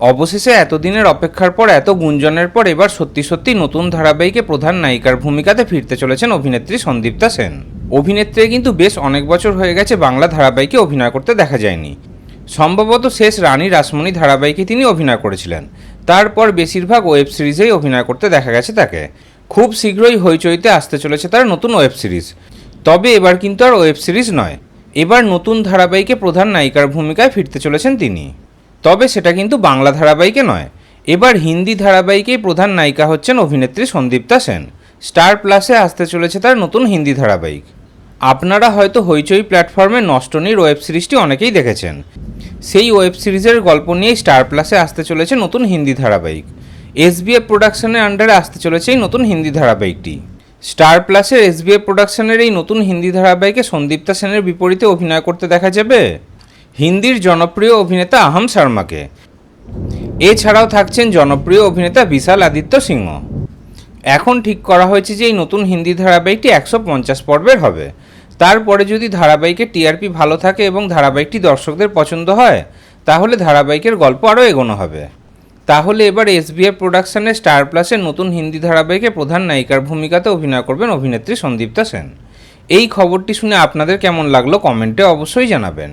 অবশেষে এতদিনের অপেক্ষার পর, এত গুঞ্জনের পর এবার সত্যি সত্যি নতুন ধারাবাহিকে প্রধান নায়িকার ভূমিকাতে ফিরতে চলেছেন অভিনেত্রী সন্দীপ্তা সেন। অভিনেত্রী কিন্তু বেশ অনেক বছর হয়ে গেছে বাংলা ধারাবাহিকে অভিনয় করতে দেখা যায়নি। সম্ভবত শেষ রানী রাসমণি ধারাবাহিকে তিনি অভিনয় করেছিলেন। তারপর বেশিরভাগ ওয়েব সিরিজেই অভিনয় করতে দেখা গেছে তাকে। খুব শীঘ্রই হইচইতে আসতে চলেছে তার নতুন ওয়েব সিরিজ। তবে এবার কিন্তু আর ওয়েব সিরিজ নয়। এবার নতুন ধারাবাহিকে প্রধান নায়িকার ভূমিকায় ফিরতে চলেছেন তিনি। তবে সেটা কিন্তু বাংলা ধারাবাহিকে নয়। এবার হিন্দি ধারাবাহিকেই প্রধান নায়িকা হচ্ছেন অভিনেত্রী সন্দীপ্তা সেন। স্টার প্লাসে আসতে চলেছে তার নতুন হিন্দি ধারাবাহিক। আপনারা হয়তো হইচই প্ল্যাটফর্মে নষ্টনীর ওয়েব সিরিজটি অনেকেই দেখেছেন। সেই ওয়েব সিরিজের গল্প নিয়েই স্টার প্লাসে আসতে চলেছে নতুন হিন্দি ধারাবাহিক। এসবিএফ প্রোডাকশনের আন্ডারে আসতে চলেছে এই নতুন হিন্দি ধারাবাহিকটি। স্টার প্লাসের এসবিএফ প্রোডাকশনের এই নতুন হিন্দি ধারাবাহিকে সন্দীপ্তা সেনের বিপরীতে অভিনয় করতে দেখা যাবে? হিন্দির জনপ্রিয় অভিনেতা আহম শর্মাকে। এছাড়াও থাকছেন জনপ্রিয় অভিনেতা বিশাল আদিত্য সিংহ। এখন ঠিক করা হয়েছে যে এই নতুন হিন্দি ধারাবাহিকটি একশো পঞ্চাশ পর্বের হবে। তারপরে যদি ধারাবাহিকের টিআরপি ভালো থাকে এবং ধারাবাহিকটি দর্শকদের পছন্দ হয়, তাহলে ধারাবাহিকের গল্প আরও এগোনো হবে। তাহলে এবার এসবিএফ প্রোডাকশনের স্টার প্লাসের নতুন হিন্দি ধারাবাহিকে প্রধান নায়িকার ভূমিকাতে অভিনয় করবেন অভিনেত্রী সন্দীপ্তা সেন। এই খবরটি শুনে আপনাদের কেমন লাগল কমেন্টে অবশ্যই জানাবেন।